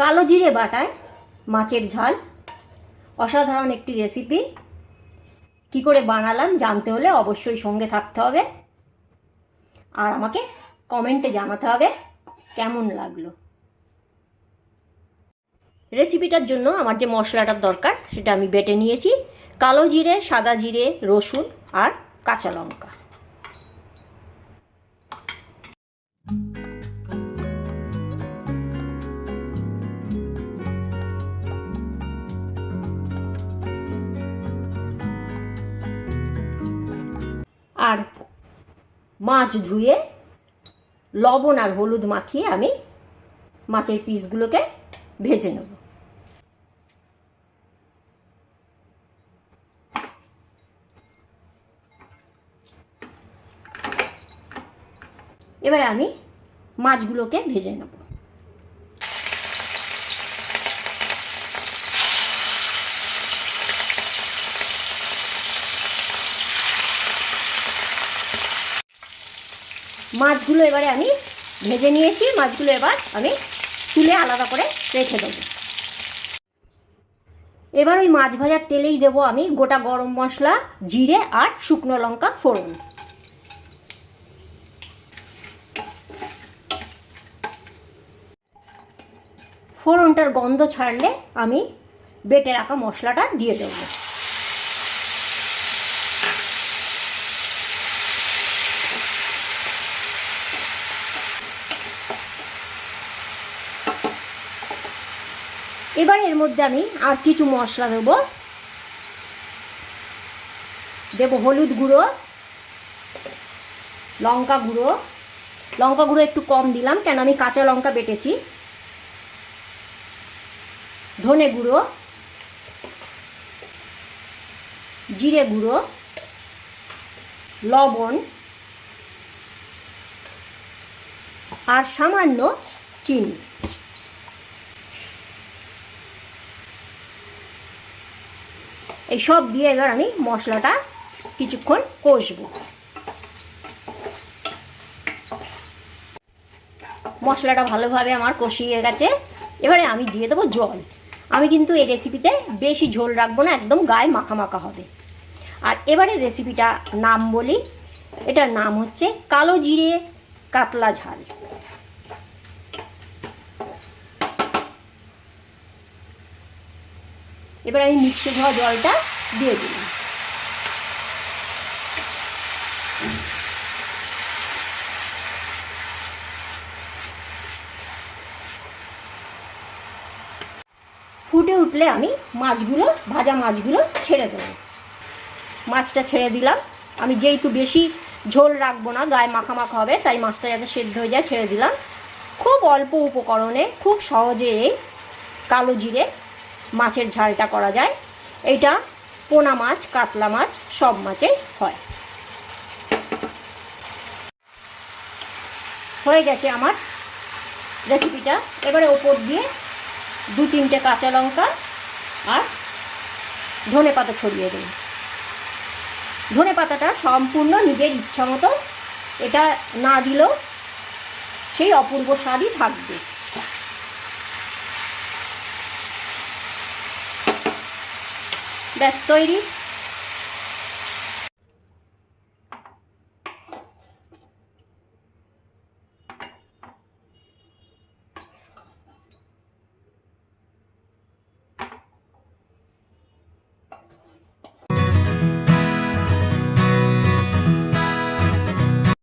কালো জিরে বাটায় মাছের ঝাল। অসাধারণ একটি রেসিপি কি করে বানালাম জানতে হলে অবশ্যই সঙ্গে থাকতে হবে। আর আমাকে কমেন্টে জানাতে হবে কেমন লাগল। রেসিপিটার জন্য আমার যে মশলাটার দরকার সেটা আমি বেটে নিয়েছি। কালো জিরে, সাদা জিরে, রসুন আর কাঁচা লঙ্কা। আর মাছ ধুয়ে লবণ আর হলুদ মাখিয়ে আমি মাছের পিসগুলোকে ভেজে নেব। এবারে আমি মাছগুলোকে ভেজে নেব। মাছগুলো এবারে আমি ভেজে নিয়েছি, মাছগুলো এবার আমি তুলে আলাদা করে রেখে দেবো। এবার ওই মাছ ভাজার তেলেই দেবো আমি গোটা গরম মশলা, জিরে আর শুকনো লঙ্কা ফোড়ন। ফোড়নটার গন্ধ ছাড়লে আমি বেটে রাখা মশলাটা দিয়ে দেবো। এবার এর মধ্যে আমি আর কিছু মশলা দেব। দেব হলুদ গুঁড়ো, লঙ্কা গুঁড়ো। লঙ্কা গুঁড়ো একটু কম দিলাম, কেন আমি কাঁচা লঙ্কা বেটেছি। ধনে গুঁড়ো, জিরে গুঁড়ো, লবণ আর সামান্য চিনি। এই সব দিয়ে এবার আমি মশলাটা কিছুক্ষণ কষবো। মশলাটা ভালোভাবে আমার কষিয়ে গেছে। এবারে আমি দিয়ে দেবো জল। আমি কিন্তু এই রেসিপিতে বেশি ঝোল রাখব না, একদম গায়ে মাখা মাখা হবে। আর এবারে রেসিপিটা নাম বলি। এটার নাম হচ্ছে কালো জিরে কাতলা ঝাল। এবার আমি মিক্সে ধোয়া জলটা দিয়ে দিলাম। ফুটে উঠলে আমি মাছগুলো, ভাজা মাছগুলো ছেড়ে দেবো। মাছটা ছেড়ে দিলাম। আমি যেহেতু বেশি ঝোল রাখব না, গায়ে মাখা মাখা হবে, তাই মাছটা যাতে সেদ্ধ হয়ে যায় ছেড়ে দিলাম। খুব অল্প উপকরণে, খুব সহজে কালো জিরে মাছের ঝালটা করা যায়। এটা পোনা মাছ, কাতলা মাছ, সব মাছেই হয়। হয়ে গেছে আমার রেসিপিটা এবারে ওপর দিয়ে দু তিনটে কাঁচা লঙ্কা আর ধনে পাতা ছড়িয়ে দেব। ধনে পাতাটা সম্পূর্ণ নিজের ইচ্ছা মতো এটা না দিলেও সেই অপূর্ব স্বাদই থাকবে। ব্যাস তৈরি।